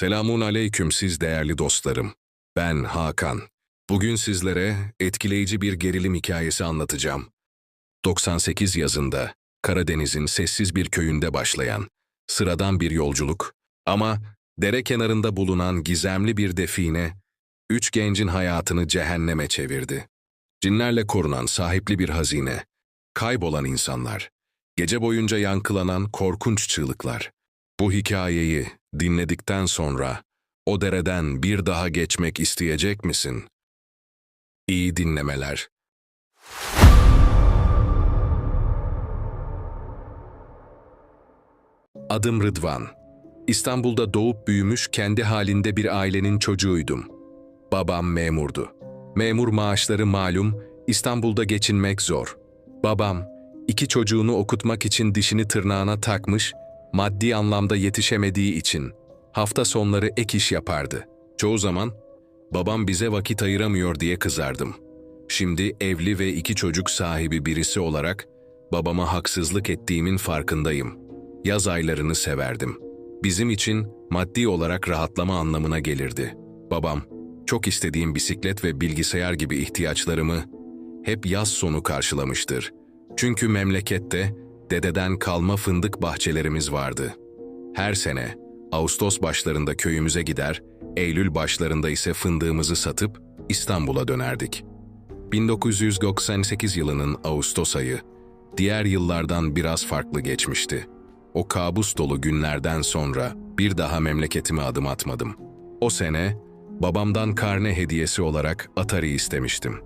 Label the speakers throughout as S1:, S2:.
S1: Selamun aleyküm siz değerli dostlarım. Ben Hakan. Bugün sizlere etkileyici bir gerilim hikayesi anlatacağım. 98 yazında Karadeniz'in sessiz bir köyünde başlayan sıradan bir yolculuk ama dere kenarında bulunan gizemli bir define üç gencin hayatını cehenneme çevirdi. Cinlerle korunan sahipli bir hazine, kaybolan insanlar, gece boyunca yankılanan korkunç çığlıklar. Bu hikayeyi dinledikten sonra o dereden bir daha geçmek isteyecek misin? İyi dinlemeler. Adım Rıdvan. İstanbul'da doğup büyümüş kendi halinde bir ailenin çocuğuydum. Babam memurdu. Memur maaşları malum, İstanbul'da geçinmek zor. Babam, iki çocuğunu okutmak için dişini tırnağına takmış, maddi anlamda yetişemediği için hafta sonları ek iş yapardı. Çoğu zaman babam bize vakit ayıramıyor diye kızardım. Şimdi evli ve iki çocuk sahibi birisi olarak babama haksızlık ettiğimin farkındayım. Yaz aylarını severdim. Bizim için maddi olarak rahatlama anlamına gelirdi. Babam, çok istediğim bisiklet ve bilgisayar gibi ihtiyaçlarımı hep yaz sonu karşılamıştır. Çünkü memlekette dededen kalma fındık bahçelerimiz vardı. Her sene Ağustos başlarında köyümüze gider, Eylül başlarında ise fındığımızı satıp İstanbul'a dönerdik. 1998 yılının Ağustos ayı, diğer yıllardan biraz farklı geçmişti. O kabus dolu günlerden sonra bir daha memleketime adım atmadım. O sene babamdan karne hediyesi olarak Atari istemiştim.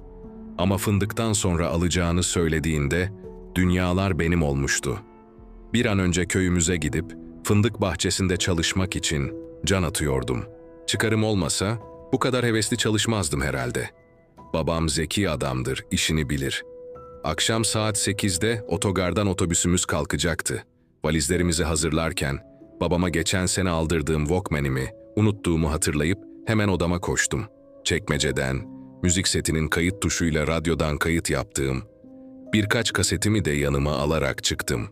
S1: Ama fındıktan sonra alacağını söylediğinde dünyalar benim olmuştu. Bir an önce köyümüze gidip fındık bahçesinde çalışmak için can atıyordum. Çıkarım olmasa bu kadar hevesli çalışmazdım herhalde. Babam zeki adamdır, işini bilir. Akşam saat 8'de otogardan otobüsümüz kalkacaktı. Valizlerimizi hazırlarken babama geçen sene aldırdığım Walkman'imi unuttuğumu hatırlayıp hemen odama koştum. Çekmeceden, müzik setinin kayıt tuşuyla radyodan kayıt yaptığım, birkaç kasetimi de yanıma alarak çıktım.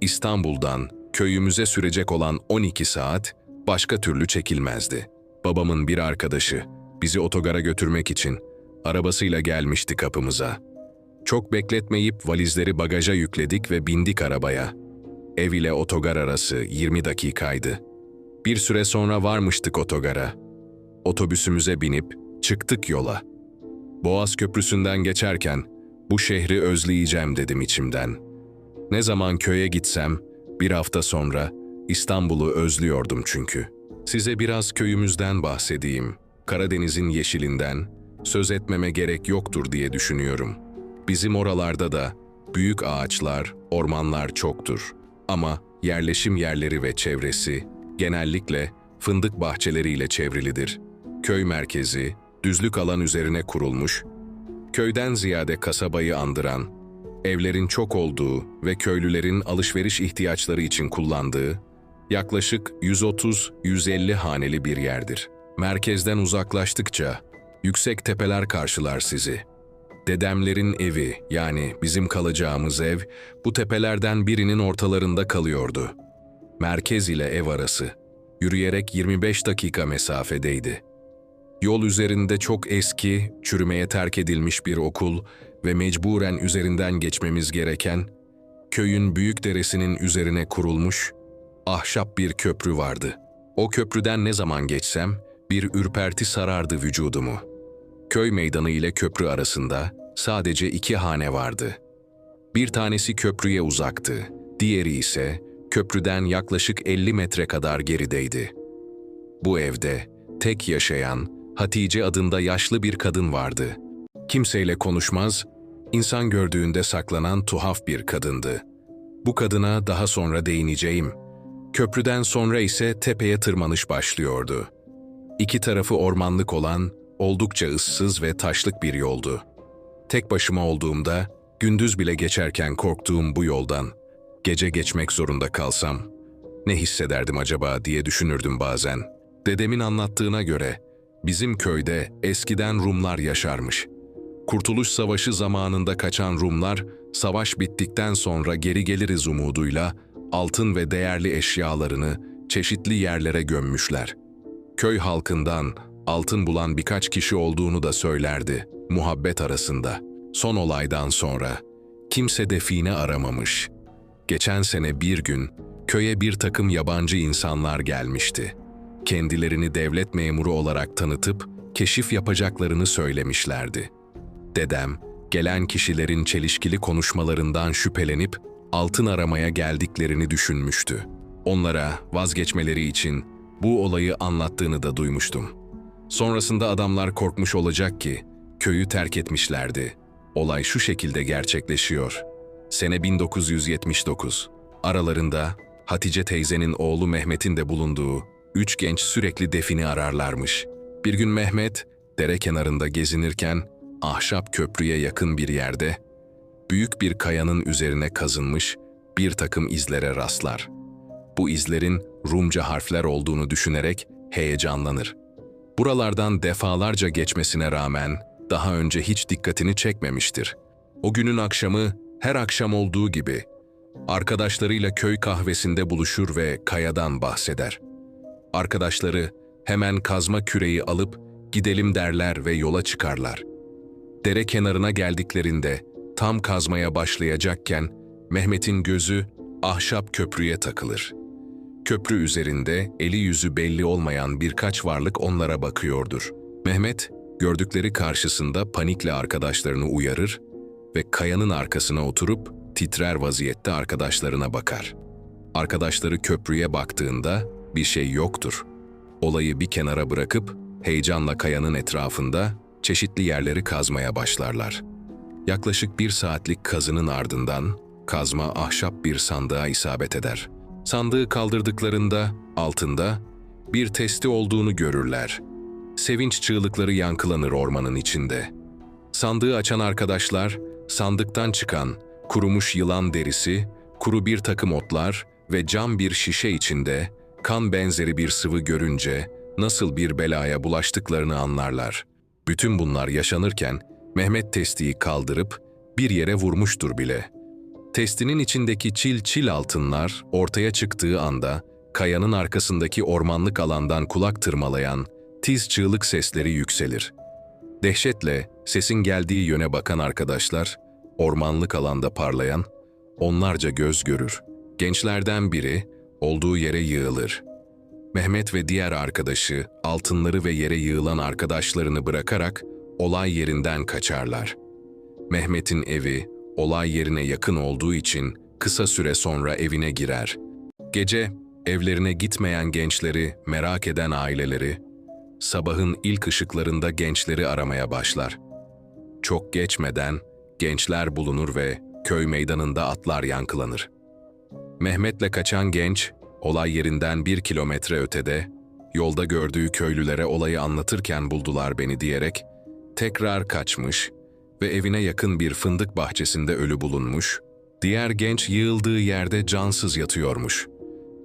S1: İstanbul'dan köyümüze sürecek olan 12 saat başka türlü çekilmezdi. Babamın bir arkadaşı bizi otogara götürmek için arabasıyla gelmişti kapımıza. Çok bekletmeyip valizleri bagaja yükledik ve bindik arabaya. Ev ile otogar arası 20 dakikaydı. Bir süre sonra varmıştık otogara. Otobüsümüze binip çıktık yola. Boğaz Köprüsü'nden geçerken bu şehri özleyeceğim dedim içimden. Ne zaman köye gitsem bir hafta sonra İstanbul'u özlüyordum çünkü. Size biraz köyümüzden bahsedeyim. Karadeniz'in yeşilinden söz etmeme gerek yoktur diye düşünüyorum. Bizim oralarda da büyük ağaçlar, ormanlar çoktur. Ama yerleşim yerleri ve çevresi genellikle fındık bahçeleriyle çevrilidir. Köy merkezi, düzlük alan üzerine kurulmuş, köyden ziyade kasabayı andıran, evlerin çok olduğu ve köylülerin alışveriş ihtiyaçları için kullandığı yaklaşık 130-150 haneli bir yerdir. Merkezden uzaklaştıkça yüksek tepeler karşılar sizi. Dedemlerin evi yani bizim kalacağımız ev bu tepelerden birinin ortalarında kalıyordu. Merkez ile ev arası yürüyerek 25 dakika mesafedeydi. Yol üzerinde çok eski, çürümeye terk edilmiş bir okul ve mecburen üzerinden geçmemiz gereken, köyün büyük deresinin üzerine kurulmuş, ahşap bir köprü vardı. O köprüden ne zaman geçsem, bir ürperti sarardı vücudumu. Köy meydanı ile köprü arasında sadece iki hane vardı. Bir tanesi köprüye uzaktı, diğeri ise köprüden yaklaşık 50 metre kadar gerideydi. Bu evde tek yaşayan Hatice adında yaşlı bir kadın vardı. Kimseyle konuşmaz, insan gördüğünde saklanan tuhaf bir kadındı. Bu kadına daha sonra değineceğim. Köprüden sonra ise tepeye tırmanış başlıyordu. İki tarafı ormanlık olan, oldukça ıssız ve taşlık bir yoldu. Tek başıma olduğumda, gündüz bile geçerken korktuğum bu yoldan, gece geçmek zorunda kalsam, ne hissederdim acaba diye düşünürdüm bazen. Dedemin anlattığına göre, Bizim köyde eskiden Rumlar yaşarmış. Kurtuluş Savaşı zamanında kaçan Rumlar, savaş bittikten sonra geri geliriz umuduyla altın ve değerli eşyalarını çeşitli yerlere gömmüşler. Köy halkından altın bulan birkaç kişi olduğunu da söylerdi muhabbet arasında. Son olaydan sonra kimse define aramamış. Geçen sene bir gün köye bir takım yabancı insanlar gelmişti. Kendilerini devlet memuru olarak tanıtıp keşif yapacaklarını söylemişlerdi. Dedem, gelen kişilerin çelişkili konuşmalarından şüphelenip altın aramaya geldiklerini düşünmüştü. Onlara vazgeçmeleri için bu olayı anlattığını da duymuştum. Sonrasında adamlar korkmuş olacak ki köyü terk etmişlerdi. Olay şu şekilde gerçekleşiyor. Sene 1979. Aralarında Hatice teyzenin oğlu Mehmet'in de bulunduğu üç genç sürekli defini ararlarmış. Bir gün Mehmet dere kenarında gezinirken ahşap köprüye yakın bir yerde büyük bir kayanın üzerine kazınmış bir takım izlere rastlar. Bu izlerin Rumca harfler olduğunu düşünerek heyecanlanır. Buralardan defalarca geçmesine rağmen daha önce hiç dikkatini çekmemiştir. O günün akşamı her akşam olduğu gibi arkadaşlarıyla köy kahvesinde buluşur ve kayadan bahseder. Arkadaşları hemen kazma küreği alıp gidelim derler ve yola çıkarlar. Dere kenarına geldiklerinde tam kazmaya başlayacakken Mehmet'in gözü ahşap köprüye takılır. Köprü üzerinde eli yüzü belli olmayan birkaç varlık onlara bakıyordur. Mehmet, gördükleri karşısında panikle arkadaşlarını uyarır ve kayanın arkasına oturup titrer vaziyette arkadaşlarına bakar. Arkadaşları köprüye baktığında bir şey yoktur. Olayı bir kenara bırakıp heyecanla kayanın etrafında çeşitli yerleri kazmaya başlarlar. Yaklaşık bir saatlik kazının ardından kazma ahşap bir sandığa isabet eder. Sandığı kaldırdıklarında altında bir testi olduğunu görürler. Sevinç çığlıkları yankılanır ormanın içinde. Sandığı açan arkadaşlar sandıktan çıkan kurumuş yılan derisi, kuru bir takım otlar ve cam bir şişe içinde kan benzeri bir sıvı görünce nasıl bir belaya bulaştıklarını anlarlar. Bütün bunlar yaşanırken Mehmet testiyi kaldırıp bir yere vurmuştur bile. Testinin içindeki çil çil altınlar ortaya çıktığı anda kayanın arkasındaki ormanlık alandan kulak tırmalayan tiz çığlık sesleri yükselir. Dehşetle sesin geldiği yöne bakan arkadaşlar, ormanlık alanda parlayan, onlarca göz görür. Gençlerden biri olduğu yere yığılır. Mehmet ve diğer arkadaşı altınları ve yere yığılan arkadaşlarını bırakarak olay yerinden kaçarlar. Mehmet'in evi olay yerine yakın olduğu için kısa süre sonra evine girer. Gece evlerine gitmeyen gençleri merak eden aileleri sabahın ilk ışıklarında gençleri aramaya başlar. Çok geçmeden gençler bulunur ve köy meydanında atlar yankılanır. Mehmet'le kaçan genç, olay yerinden bir kilometre ötede, yolda gördüğü köylülere olayı anlatırken buldular beni diyerek, tekrar kaçmış ve evine yakın bir fındık bahçesinde ölü bulunmuş, diğer genç yığıldığı yerde cansız yatıyormuş.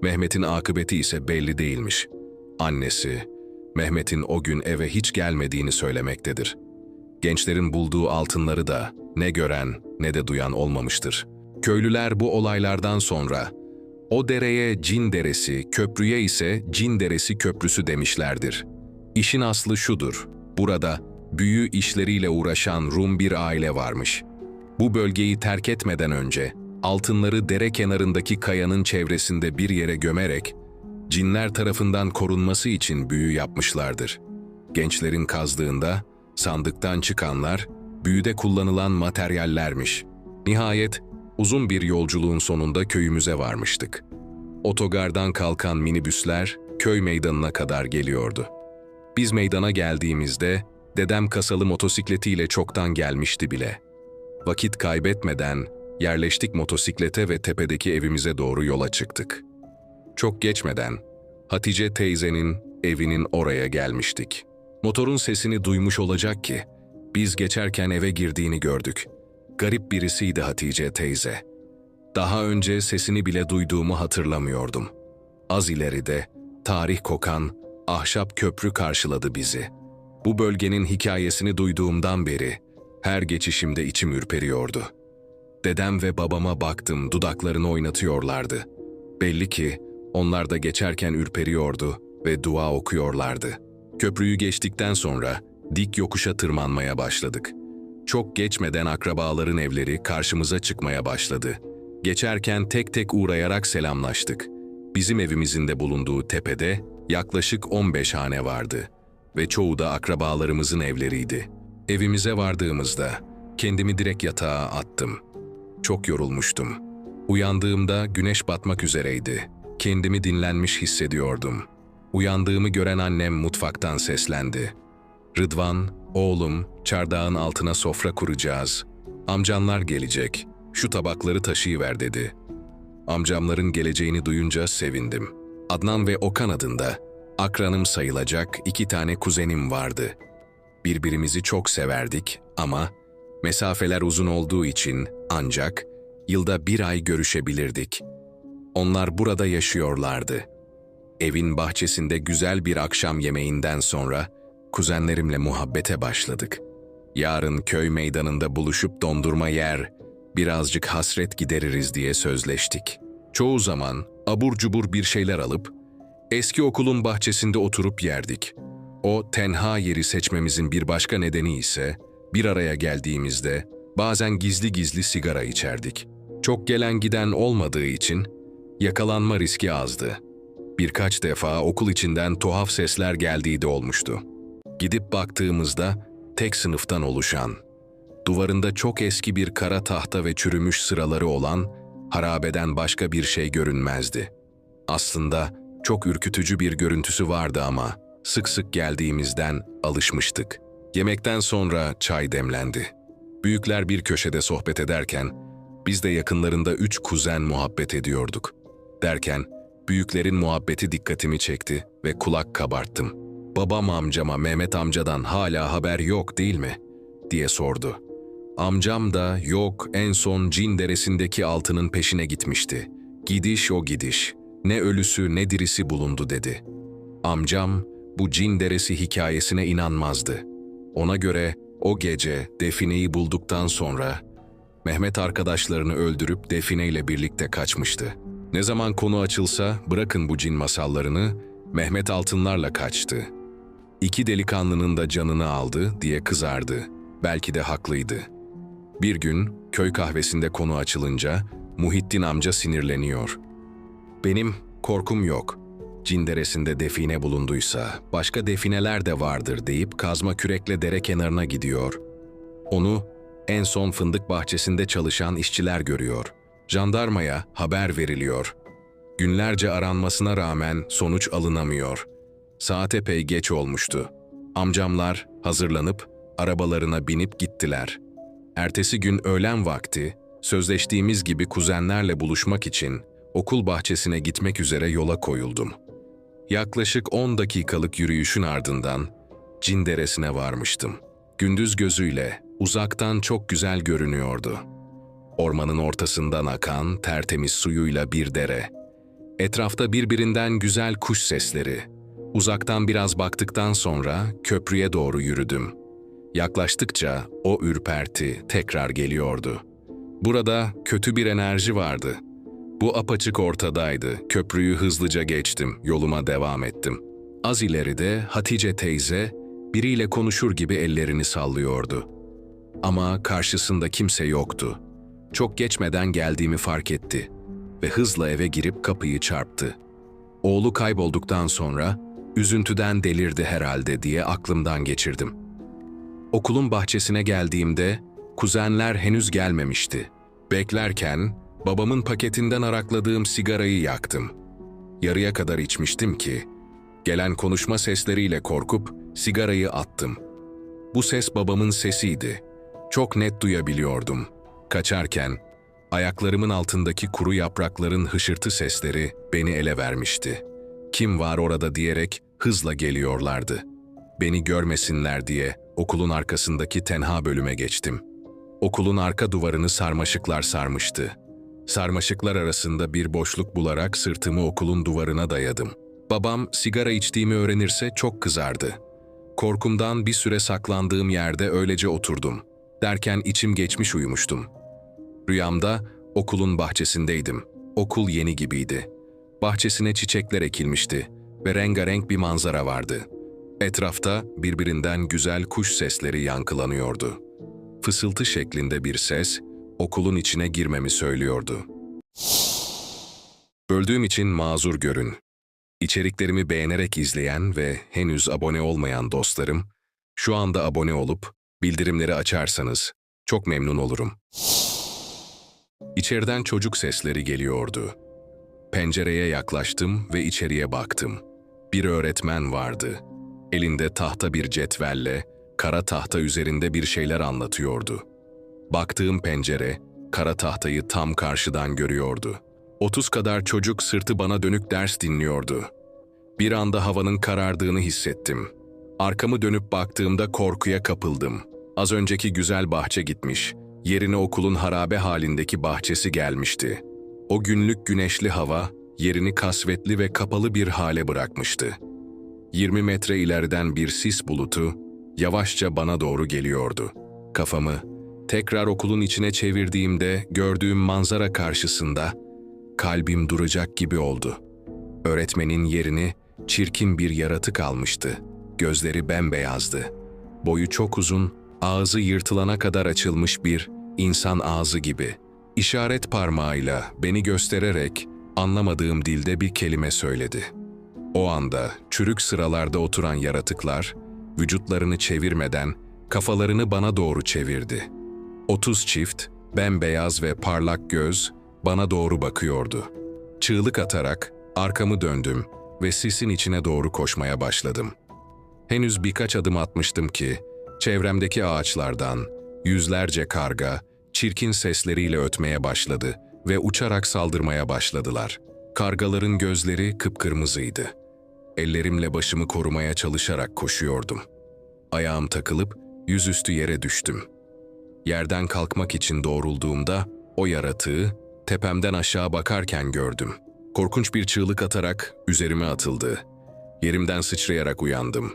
S1: Mehmet'in akıbeti ise belli değilmiş. Annesi, Mehmet'in o gün eve hiç gelmediğini söylemektedir. Gençlerin bulduğu altınları da ne gören ne de duyan olmamıştır. Köylüler bu olaylardan sonra o dereye Cin Deresi, köprüye ise Cin Deresi Köprüsü demişlerdir. İşin aslı şudur, burada büyü işleriyle uğraşan Rum bir aile varmış. Bu bölgeyi terk etmeden önce altınları dere kenarındaki kayanın çevresinde bir yere gömerek cinler tarafından korunması için büyü yapmışlardır. Gençlerin kazdığında sandıktan çıkanlar büyüde kullanılan materyallermiş. Nihayet uzun bir yolculuğun sonunda köyümüze varmıştık. Otogardan kalkan minibüsler köy meydanına kadar geliyordu. Biz meydana geldiğimizde dedem kasalı motosikletiyle çoktan gelmişti bile. Vakit kaybetmeden yerleştik motosiklete ve tepedeki evimize doğru yola çıktık. Çok geçmeden Hatice teyzenin evinin oraya gelmiştik. Motorun sesini duymuş olacak ki biz geçerken eve girdiğini gördük. Garip birisiydi Hatice teyze. Daha önce sesini bile duyduğumu hatırlamıyordum. Az ileride tarih kokan ahşap köprü karşıladı bizi. Bu bölgenin hikayesini duyduğumdan beri her geçişimde içim ürperiyordu. Dedem ve babama baktım, dudaklarını oynatıyorlardı. Belli ki onlar da geçerken ürperiyordu ve dua okuyorlardı. Köprüyü geçtikten sonra dik yokuşa tırmanmaya başladık. Çok geçmeden akrabaların evleri karşımıza çıkmaya başladı. Geçerken tek tek uğrayarak selamlaştık. Bizim evimizin de bulunduğu tepede yaklaşık 15 hane vardı ve çoğu da akrabalarımızın evleriydi. Evimize vardığımızda kendimi direkt yatağa attım. Çok yorulmuştum. Uyandığımda güneş batmak üzereydi. Kendimi dinlenmiş hissediyordum. Uyandığımı gören annem mutfaktan seslendi. Rıdvan, oğlum, çardağın altına sofra kuracağız. Amcanlar gelecek. Şu tabakları taşıyıver dedi. Amcamların geleceğini duyunca sevindim. Adnan ve Okan adında akranım sayılacak iki tane kuzenim vardı. Birbirimizi çok severdik ama mesafeler uzun olduğu için ancak yılda bir ay görüşebilirdik. Onlar burada yaşıyorlardı. Evin bahçesinde güzel bir akşam yemeğinden sonra kuzenlerimle muhabbete başladık. Yarın köy meydanında buluşup dondurma yer, birazcık hasret gideririz diye sözleştik. Çoğu zaman abur cubur bir şeyler alıp eski okulun bahçesinde oturup yerdik. O tenha yeri seçmemizin bir başka nedeni ise bir araya geldiğimizde bazen gizli gizli sigara içerdik. Çok gelen giden olmadığı için yakalanma riski azdı. Birkaç defa okul içinden tuhaf sesler geldiği de olmuştu. Gidip baktığımızda tek sınıftan oluşan, duvarında çok eski bir kara tahta ve çürümüş sıraları olan harabeden başka bir şey görünmezdi. Aslında çok ürkütücü bir görüntüsü vardı ama sık sık geldiğimizden alışmıştık. Yemekten sonra çay demlendi. Büyükler bir köşede sohbet ederken biz de yakınlarında üç kuzen muhabbet ediyorduk. Derken büyüklerin muhabbeti dikkatimi çekti ve kulak kabarttım. Babam amcama Mehmet amcadan hala haber yok değil mi? diye sordu. Amcam da yok en son cin deresindeki altının peşine gitmişti. Gidiş o gidiş. Ne ölüsü ne dirisi bulundu dedi. Amcam bu cin deresi hikayesine inanmazdı. Ona göre o gece defineyi bulduktan sonra Mehmet arkadaşlarını öldürüp defineyle birlikte kaçmıştı. Ne zaman konu açılsa bırakın bu cin masallarını Mehmet altınlarla kaçtı. İki delikanlının da canını aldı diye kızardı. Belki de haklıydı. Bir gün köy kahvesinde konu açılınca Muhittin amca sinirleniyor. Benim korkum yok. Cin deresinde define bulunduysa başka defineler de vardır deyip kazma kürekle dere kenarına gidiyor. Onu en son fındık bahçesinde çalışan işçiler görüyor. Jandarmaya haber veriliyor. Günlerce aranmasına rağmen sonuç alınamıyor. Saat epey geç olmuştu. Amcamlar hazırlanıp arabalarına binip gittiler. Ertesi gün öğlen vakti sözleştiğimiz gibi kuzenlerle buluşmak için okul bahçesine gitmek üzere yola koyuldum. Yaklaşık 10 dakikalık yürüyüşün ardından Cin Deresi'ne varmıştım. Gündüz gözüyle uzaktan çok güzel görünüyordu. Ormanın ortasından akan tertemiz suyuyla bir dere. Etrafta birbirinden güzel kuş sesleri. Uzaktan biraz baktıktan sonra köprüye doğru yürüdüm. Yaklaştıkça o ürperti tekrar geliyordu. Burada kötü bir enerji vardı. Bu apaçık ortadaydı. Köprüyü hızlıca geçtim, yoluma devam ettim. Az ileride Hatice teyze biriyle konuşur gibi ellerini sallıyordu. Ama karşısında kimse yoktu. Çok geçmeden geldiğimi fark etti ve hızla eve girip kapıyı çarptı. Oğlu kaybolduktan sonra üzüntüden delirdi herhalde diye aklımdan geçirdim. Okulun bahçesine geldiğimde kuzenler henüz gelmemişti. Beklerken babamın paketinden arakladığım sigarayı yaktım. Yarıya kadar içmiştim ki gelen konuşma sesleriyle korkup sigarayı attım. Bu ses babamın sesiydi. Çok net duyabiliyordum. Kaçarken ayaklarımın altındaki kuru yaprakların hışırtı sesleri beni ele vermişti. Kim var orada diyerek hızla geliyorlardı. Beni görmesinler diye okulun arkasındaki tenha bölüme geçtim. Okulun arka duvarını sarmaşıklar sarmıştı. Sarmaşıklar arasında bir boşluk bularak sırtımı okulun duvarına dayadım. Babam sigara içtiğimi öğrenirse çok kızardı. Korkumdan bir süre saklandığım yerde öylece oturdum. Derken içim geçmiş uyumuştum. Rüyamda okulun bahçesindeydim. Okul yeni gibiydi. Bahçesine çiçekler ekilmişti ve rengarenk bir manzara vardı. Etrafta birbirinden güzel kuş sesleri yankılanıyordu. Fısıltı şeklinde bir ses okulun içine girmemi söylüyordu. Böldüğüm için mazur görün. İçeriklerimi beğenerek izleyen ve henüz abone olmayan dostlarım, şu anda abone olup bildirimleri açarsanız çok memnun olurum. İçeriden çocuk sesleri geliyordu. Pencereye yaklaştım ve içeriye baktım. Bir öğretmen vardı. Elinde tahta bir cetvelle, kara tahta üzerinde bir şeyler anlatıyordu. Baktığım pencere, kara tahtayı tam karşıdan görüyordu. 30 kadar çocuk sırtı bana dönük ders dinliyordu. Bir anda havanın karardığını hissettim. Arkamı dönüp baktığımda korkuya kapıldım. Az önceki güzel bahçe gitmiş, yerine okulun harabe halindeki bahçesi gelmişti. O günlük güneşli hava, yerini kasvetli ve kapalı bir hale bırakmıştı. 20 metre ileriden bir sis bulutu, yavaşça bana doğru geliyordu. Kafamı, tekrar okulun içine çevirdiğimde gördüğüm manzara karşısında, kalbim duracak gibi oldu. Öğretmenin yerini çirkin bir yaratık almıştı. Gözleri bembeyazdı. Boyu çok uzun, ağzı yırtılana kadar açılmış bir insan ağzı gibi. İşaret parmağıyla beni göstererek anlamadığım dilde bir kelime söyledi. O anda çürük sıralarda oturan yaratıklar vücutlarını çevirmeden kafalarını bana doğru çevirdi. Otuz çift, bembeyaz ve parlak göz bana doğru bakıyordu. Çığlık atarak arkamı döndüm ve sisin içine doğru koşmaya başladım. Henüz birkaç adım atmıştım ki çevremdeki ağaçlardan yüzlerce karga çirkin sesleriyle ötmeye başladı ve uçarak saldırmaya başladılar. Kargaların gözleri kıpkırmızıydı. Ellerimle başımı korumaya çalışarak koşuyordum. Ayağım takılıp yüzüstü yere düştüm. Yerden kalkmak için doğrulduğumda o yaratığı tepemden aşağı bakarken gördüm. Korkunç bir çığlık atarak üzerime atıldı. Yerimden sıçrayarak uyandım.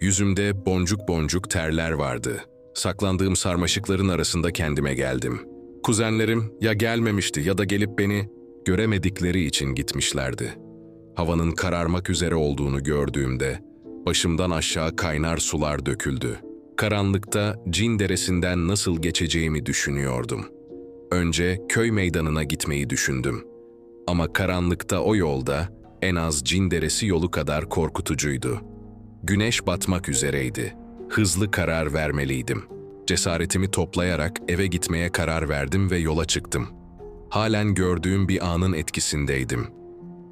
S1: Yüzümde boncuk boncuk terler vardı. Saklandığım sarmaşıkların arasında kendime geldim. Kuzenlerim ya gelmemişti ya da gelip beni göremedikleri için gitmişlerdi. Havanın kararmak üzere olduğunu gördüğümde başımdan aşağı kaynar sular döküldü. Karanlıkta cin deresinden nasıl geçeceğimi düşünüyordum. Önce köy meydanına gitmeyi düşündüm. Ama karanlıkta o yolda en az cin deresi yolu kadar korkutucuydu. Güneş batmak üzereydi. Hızlı karar vermeliydim. Cesaretimi toplayarak eve gitmeye karar verdim ve yola çıktım. Halen gördüğüm bir anın etkisindeydim.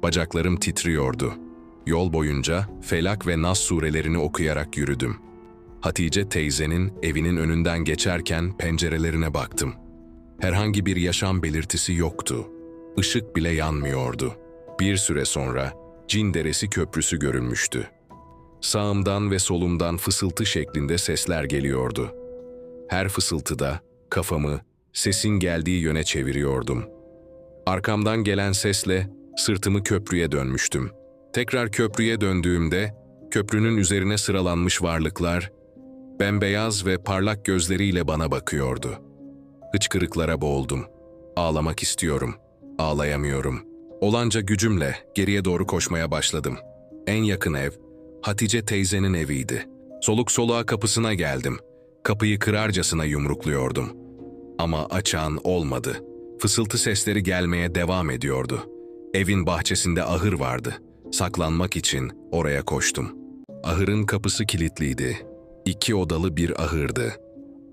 S1: Bacaklarım titriyordu. Yol boyunca Felak ve Nas surelerini okuyarak yürüdüm. Hatice teyzenin evinin önünden geçerken pencerelerine baktım. Herhangi bir yaşam belirtisi yoktu. Işık bile yanmıyordu. Bir süre sonra Cin Deresi Köprüsü görünmüştü. Sağımdan ve solumdan fısıltı şeklinde sesler geliyordu. Her fısıltıda kafamı sesin geldiği yöne çeviriyordum. Arkamdan gelen sesle sırtımı köprüye dönmüştüm. Tekrar köprüye döndüğümde köprünün üzerine sıralanmış varlıklar bembeyaz ve parlak gözleriyle bana bakıyordu. Hıçkırıklara boğuldum. Ağlamak istiyorum. Ağlayamıyorum. Olanca gücümle geriye doğru koşmaya başladım. En yakın ev Hatice teyzenin eviydi. Soluk soluğa kapısına geldim. Kapıyı kırarcasına yumrukluyordum. Ama açan olmadı. Fısıltı sesleri gelmeye devam ediyordu. Evin bahçesinde ahır vardı. Saklanmak için oraya koştum. Ahırın kapısı kilitliydi. İki odalı bir ahırdı.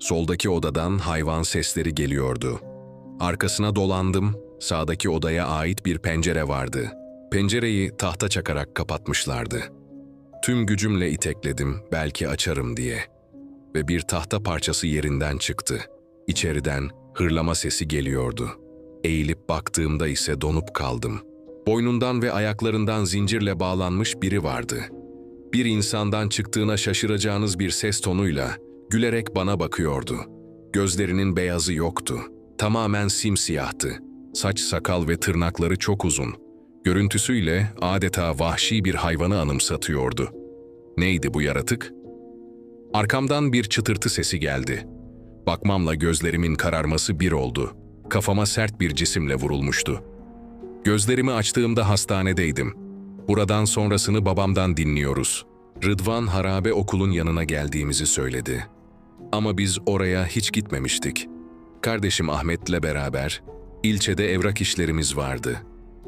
S1: Soldaki odadan hayvan sesleri geliyordu. Arkasına dolandım, sağdaki odaya ait bir pencere vardı. Pencereyi tahta çakarak kapatmışlardı. Tüm gücümle itekledim, belki açarım diye. Ve bir tahta parçası yerinden çıktı. İçeriden hırlama sesi geliyordu. Eğilip baktığımda ise donup kaldım. Boynundan ve ayaklarından zincirle bağlanmış biri vardı. Bir insandan çıktığına şaşıracağınız bir ses tonuyla gülerek bana bakıyordu. Gözlerinin beyazı yoktu. Tamamen simsiyahtı. Saç, sakal ve tırnakları çok uzun. Görüntüsüyle adeta vahşi bir hayvanı anımsatıyordu. Neydi bu yaratık? Arkamdan bir çıtırtı sesi geldi. Bakmamla gözlerimin kararması bir oldu. Kafama sert bir cisimle vurulmuştu. Gözlerimi açtığımda hastanedeydim. Buradan sonrasını babamdan dinliyoruz. Rıdvan harabe okulun yanına geldiğimizi söyledi. Ama biz oraya hiç gitmemiştik. Kardeşim Ahmet'le beraber ilçede evrak işlerimiz vardı.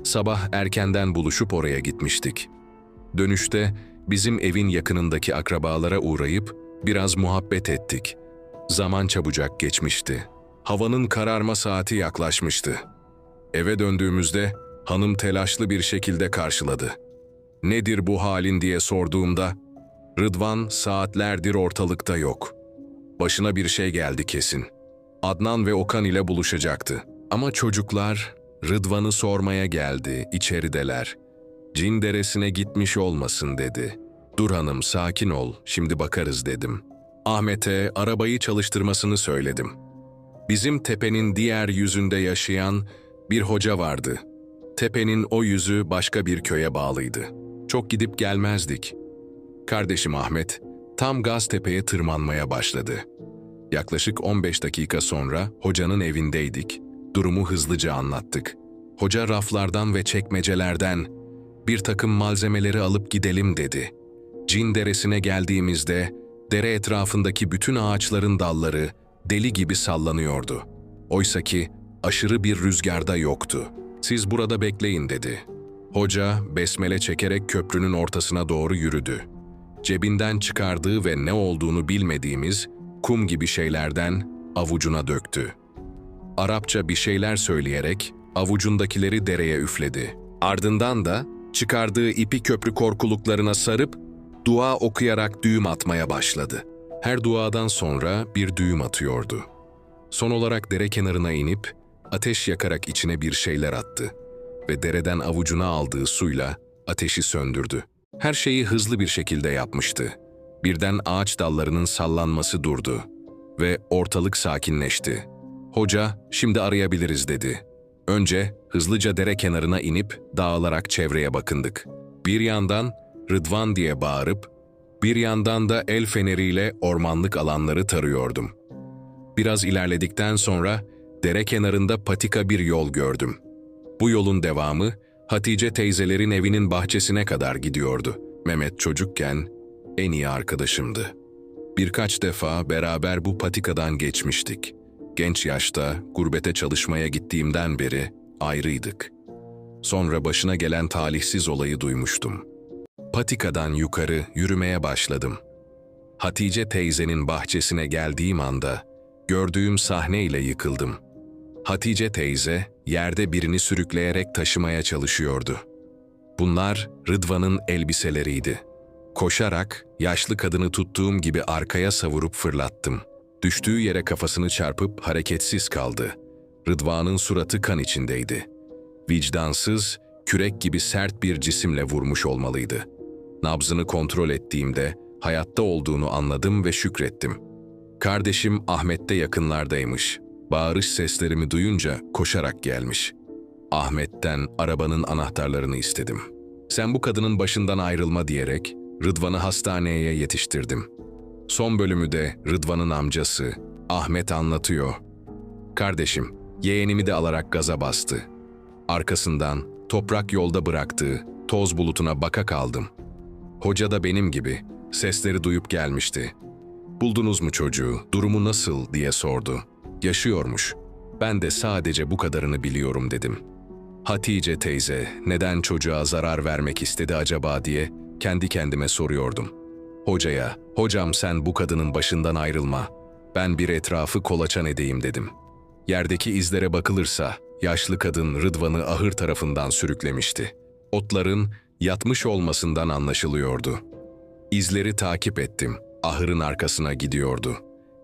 S1: Sabah erkenden buluşup oraya gitmiştik. Dönüşte bizim evin yakınındaki akrabalara uğrayıp biraz muhabbet ettik. Zaman çabucak geçmişti. Havanın kararma saati yaklaşmıştı. Eve döndüğümüzde hanım telaşlı bir şekilde karşıladı. Nedir bu halin diye sorduğumda, Rıdvan saatlerdir ortalıkta yok. Başına bir şey geldi kesin. Adnan ve Okan ile buluşacaktı. Ama çocuklar Rıdvan'ı sormaya geldi, içerideler. Cin deresine gitmiş olmasın dedi. Dur hanım sakin ol, şimdi bakarız dedim. Ahmet'e arabayı çalıştırmasını söyledim. Bizim tepenin diğer yüzünde yaşayan bir hoca vardı. Tepenin o yüzü başka bir köye bağlıydı. Çok gidip gelmezdik. Kardeşim Ahmet tam Gaztepe'ye tırmanmaya başladı. Yaklaşık 15 dakika sonra hocanın evindeydik. Durumu hızlıca anlattık. Hoca raflardan ve çekmecelerden bir takım malzemeleri alıp gidelim dedi. Cin deresine geldiğimizde dere etrafındaki bütün ağaçların dalları deli gibi sallanıyordu. Oysaki aşırı bir rüzgarda yoktu. Siz burada bekleyin dedi. Hoca besmele çekerek köprünün ortasına doğru yürüdü. Cebinden çıkardığı ve ne olduğunu bilmediğimiz kum gibi şeylerden avucuna döktü. Arapça bir şeyler söyleyerek avucundakileri dereye üfledi. Ardından da çıkardığı ipi köprü korkuluklarına sarıp dua okuyarak düğüm atmaya başladı. Her duadan sonra bir düğüm atıyordu. Son olarak dere kenarına inip ateş yakarak içine bir şeyler attı ve dereden avucuna aldığı suyla ateşi söndürdü. Her şeyi hızlı bir şekilde yapmıştı. Birden ağaç dallarının sallanması durdu ve ortalık sakinleşti. Hoca, şimdi arayabiliriz dedi. Önce hızlıca dere kenarına inip dağılarak çevreye bakındık. Bir yandan Rıdvan diye bağırıp, bir yandan da el feneriyle ormanlık alanları tarıyordum. Biraz ilerledikten sonra dere kenarında patika bir yol gördüm. Bu yolun devamı Hatice teyzelerin evinin bahçesine kadar gidiyordu. Mehmet çocukken en iyi arkadaşımdı. Birkaç defa beraber bu patikadan geçmiştik. Genç yaşta gurbete çalışmaya gittiğimden beri ayrıydık. Sonra başına gelen talihsiz olayı duymuştum. Patikadan yukarı yürümeye başladım. Hatice teyzenin bahçesine geldiğim anda gördüğüm sahneyle yıkıldım. Hatice teyze yerde birini sürükleyerek taşımaya çalışıyordu. Bunlar Rıdvan'ın elbiseleriydi. Koşarak yaşlı kadını tuttuğum gibi arkaya savurup fırlattım. Düştüğü yere kafasını çarpıp hareketsiz kaldı. Rıdvan'ın suratı kan içindeydi. Vicdansız, kürek gibi sert bir cisimle vurmuş olmalıydı. Nabzını kontrol ettiğimde hayatta olduğunu anladım ve şükrettim. Kardeşim Ahmet de yakınlardaymış. Bağırış seslerimi duyunca koşarak gelmiş. Ahmet'ten arabanın anahtarlarını istedim. Sen bu kadının başından ayrılma diyerek Rıdvan'ı hastaneye yetiştirdim. Son bölümü de Rıdvan'ın amcası Ahmet anlatıyor. Kardeşim, yeğenimi de alarak gaza bastı. Arkasından toprak yolda bıraktığı toz bulutuna baka kaldım. Hoca da benim gibi sesleri duyup gelmişti. Buldunuz mu çocuğu, durumu nasıl diye sordu. Yaşıyormuş. Ben de sadece bu kadarını biliyorum dedim. Hatice teyze neden çocuğa zarar vermek istedi acaba diye kendi kendime soruyordum. Hocaya, hocam sen bu kadının başından ayrılma. Ben bir etrafı kolaçan edeyim dedim. Yerdeki izlere bakılırsa yaşlı kadın Rıdvan'ı ahır tarafından sürüklemişti. Otların yatmış olmasından anlaşılıyordu. İzleri takip ettim. Ahırın arkasına gidiyordu.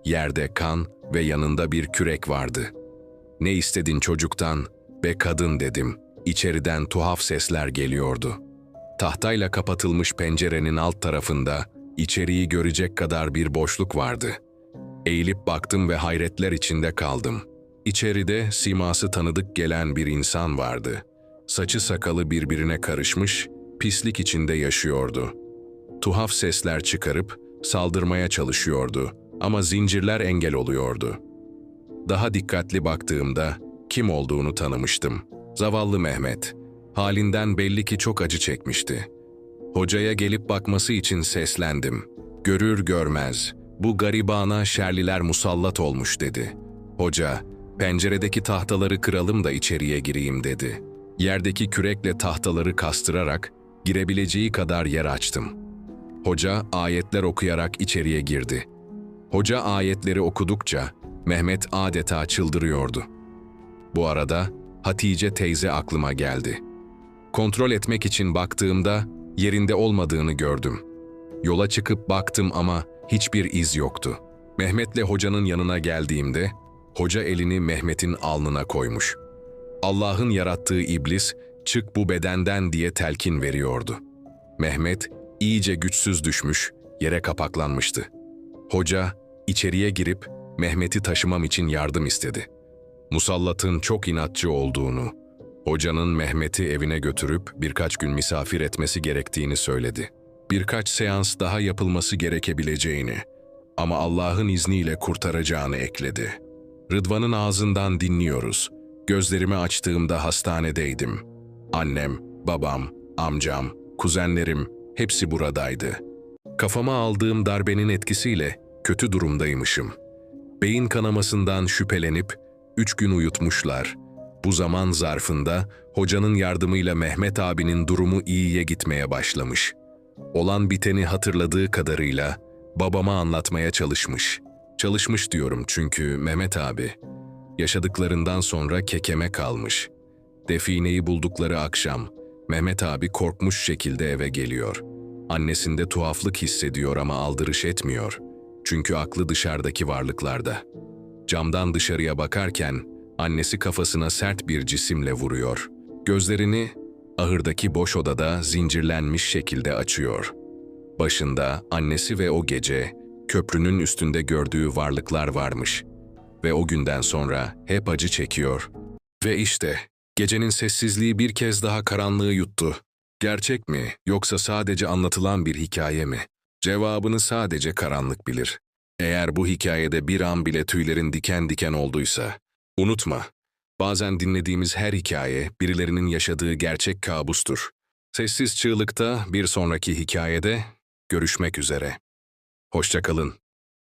S1: Yerde kan ve yanında bir kürek vardı. Ne istedin çocuktan? Be kadın dedim. İçeriden tuhaf sesler geliyordu. Tahtayla kapatılmış pencerenin alt tarafında içeriği görecek kadar bir boşluk vardı. Eğilip baktım ve hayretler içinde kaldım. İçeride siması tanıdık gelen bir insan vardı. Saçı sakalı birbirine karışmış, pislik içinde yaşıyordu. Tuhaf sesler çıkarıp saldırmaya çalışıyordu ama zincirler engel oluyordu. Daha dikkatli baktığımda kim olduğunu tanımıştım. Zavallı Mehmet. Halinden belli ki çok acı çekmişti. Hocaya gelip bakması için seslendim. Görür görmez, bu garibana şerliler musallat olmuş dedi. Hoca, penceredeki tahtaları kıralım da içeriye gireyim dedi. Yerdeki kürekle tahtaları kastırarak girebileceği kadar yer açtım. Hoca ayetler okuyarak içeriye girdi. Hoca ayetleri okudukça Mehmet adeta çıldırıyordu. Bu arada Hatice teyze aklıma geldi. Kontrol etmek için baktığımda yerinde olmadığını gördüm. Yola çıkıp baktım ama hiçbir iz yoktu. Mehmet'le hocanın yanına geldiğimde hoca elini Mehmet'in alnına koymuş. Allah'ın yarattığı iblis çık bu bedenden diye telkin veriyordu. Mehmet iyice güçsüz düşmüş, yere kapaklanmıştı. Hoca içeriye girip Mehmet'i taşımam için yardım istedi. Musallat'ın çok inatçı olduğunu, hocanın Mehmet'i evine götürüp birkaç gün misafir etmesi gerektiğini söyledi. Birkaç seans daha yapılması gerekebileceğini ama Allah'ın izniyle kurtaracağını ekledi. Rıdvan'ın ağzından dinliyoruz. Gözlerimi açtığımda hastanedeydim. Annem, babam, amcam, kuzenlerim hepsi buradaydı. Kafama aldığım darbenin etkisiyle kötü durumdaymışım. Beyin kanamasından şüphelenip üç gün uyutmuşlar. Bu zaman zarfında hocanın yardımıyla Mehmet abinin durumu iyiye gitmeye başlamış. Olan biteni hatırladığı kadarıyla babama anlatmaya çalışmış. Çalışmış diyorum çünkü Mehmet abi yaşadıklarından sonra kekeme kalmış. Defineyi buldukları akşam Mehmet abi korkmuş şekilde eve geliyor. Annesinde tuhaflık hissediyor ama aldırış etmiyor. Çünkü aklı dışarıdaki varlıklarda. Camdan dışarıya bakarken annesi kafasına sert bir cisimle vuruyor. Gözlerini ahırdaki boş odada zincirlenmiş şekilde açıyor. Başında annesi ve o gece köprünün üstünde gördüğü varlıklar varmış. Ve o günden sonra hep acı çekiyor. Ve işte gecenin sessizliği bir kez daha karanlığı yuttu. Gerçek mi yoksa sadece anlatılan bir hikaye mi? Cevabını sadece karanlık bilir. Eğer bu hikayede bir an bile tüylerin diken diken olduysa, unutma. Bazen dinlediğimiz her hikaye birilerinin yaşadığı gerçek kabustur. Sessiz Çığlık'ta bir sonraki hikayede görüşmek üzere. Hoşçakalın.